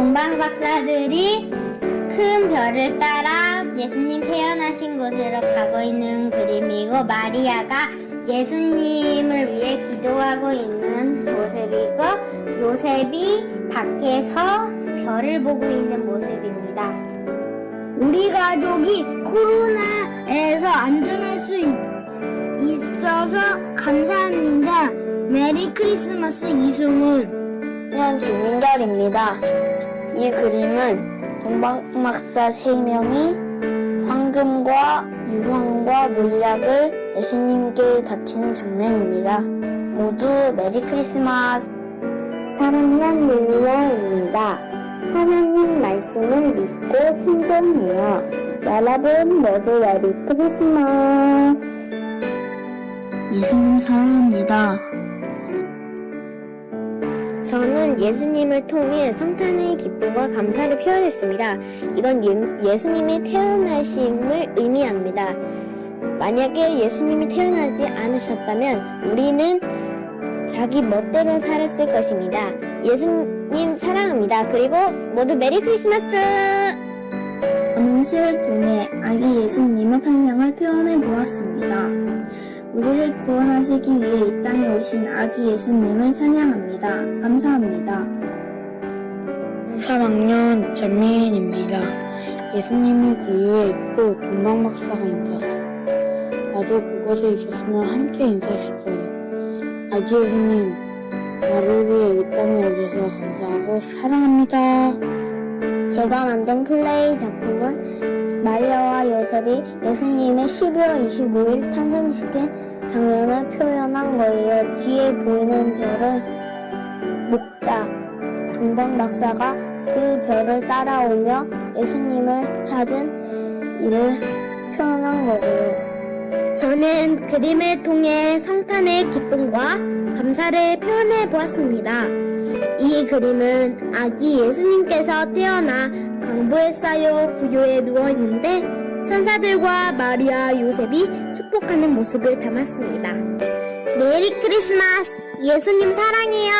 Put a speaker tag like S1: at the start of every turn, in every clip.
S1: 동방 박사들이 큰 별을 따라 예수님 태어나신 곳으로 가고 있는 그림이고 마리아가 예수님을 위해 기도하고 있는 모습이고 요셉이 밖에서 별을 보고 있는 모습입니다.
S2: 우리 가족이 코로나에서 안전할 수 있, 있어서 감사합니다. 메리 크리스마스 이승훈.
S3: 년 김민결입니다. 이 그림은 동방박사 세 명이 황금과 유황과 물약을 예수님께 바치는 장면입니다. 모두 메리 크리스마스. 사랑한 릴리아입니다. 하나님 말씀을 믿고 순종해요. 여러분 모두 메리 크리스마스.
S2: 예수님 사랑합니다.
S3: 저는 예수님을 통해 성탄의 기쁨과 감사를 표현했습니다. 이건 예, 수님의 태어나심을 의미합니다. 만약에 예수님이 태어나지 않으셨다면 우리는 자기 멋대로 살았을 것입니다. 예수님 사랑합니다. 그리고 모두 메리 크리스마스!
S2: 저는 시를 통해 아기 예수님의 탄생을 표현해 보았습니다. 우리를 구원하시기 위해 이 땅에 오신 아기 예수님을 찬양합니다. 감사합니다.
S4: 3학년 전미인입니다. 예수님이 구유에 있고 동방박사가 인사했어요. 나도 그곳에 있었으면 함께 인사했을 거예요. 아기 예수님, 나를 위해 이 땅에 오셔서 감사하고 사랑합니다.
S3: 제가 만든 클레이 작품은 마리아와 요셉이 예수님의 12월 25일 탄생시킨 장면을 표현한 거예요. 뒤에 보이는 별은 목자, 동방 박사가 그 별을 따라오며 예수님을 찾은 일을 표현한 거고요. 저는 그림을 통해 성탄의 기쁨과 감사를 표현해 보았습니다. 이 그림은 아기 예수님께서 태어나 강보에 쌓여 구조에 누워 있는데 천사들과 마리아 요셉이 축복하는 모습을 담았습니다. 메리 크리스마스! 예수님 사랑해요!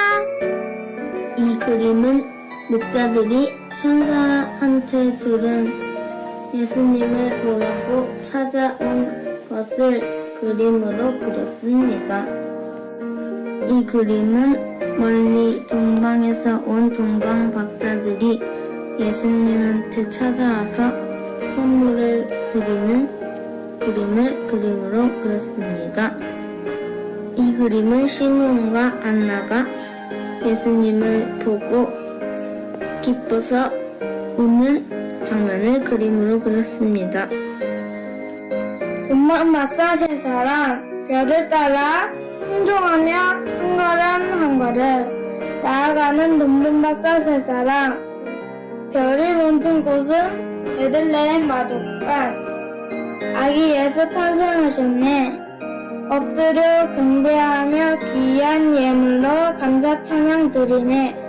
S2: 이 그림은 목자들이 천사한테 들은 예수님을 보려고 찾아온 것을 그림으로 그렸습니다. 이 그림은 멀리 동방에서 온 동방 박사들이 예수님한테 찾아와서 선물을 드리는 그림을 그림으로 그렸습니다. 이 그림은 시므온과 안나가 예수님을 보고 기뻐서 우는 장면을 그림으로 그렸습니다.
S5: 돈만 마사 세 사람 별을 따라 순종하며 한 걸음 한 걸음. 나아가는 돈만 마사 세 사람 별이 멈춘 곳은 베들레헴 마독간. 아기 예수 탄생하셨네. 엎드려 경배하며 귀한 예물로 감사 찬양 드리네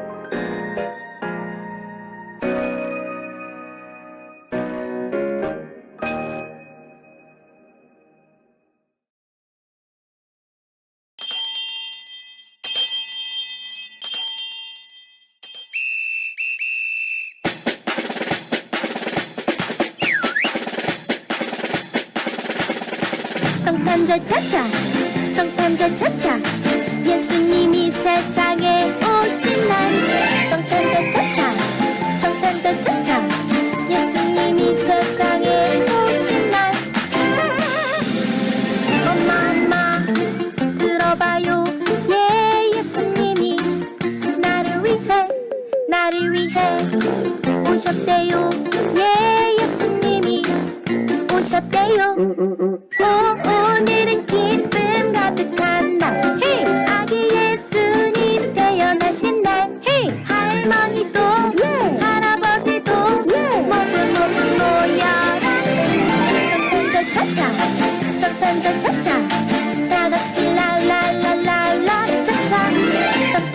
S6: 성탄절 차차 성탄절 차차. 예수님이 세상에 오신 날 성탄절 차차 성탄절 차차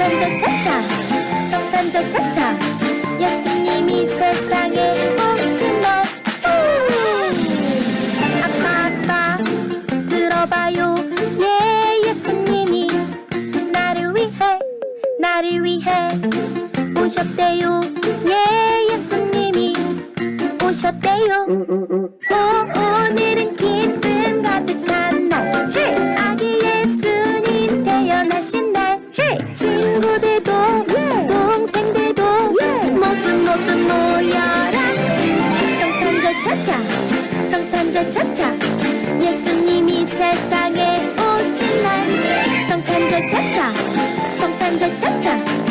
S6: 성탄절 차차 성탄절 차차 예수님이 세상에 오신 날 아빠 아빠 들어봐요. 예 예수님이 나를 위해 나를 위해 오셨대요. 예 예수님이 오셨대요. 오, 오. 차차. 예수님이 세상에 오신 날. 성탄절 차차. 성탄절 차차.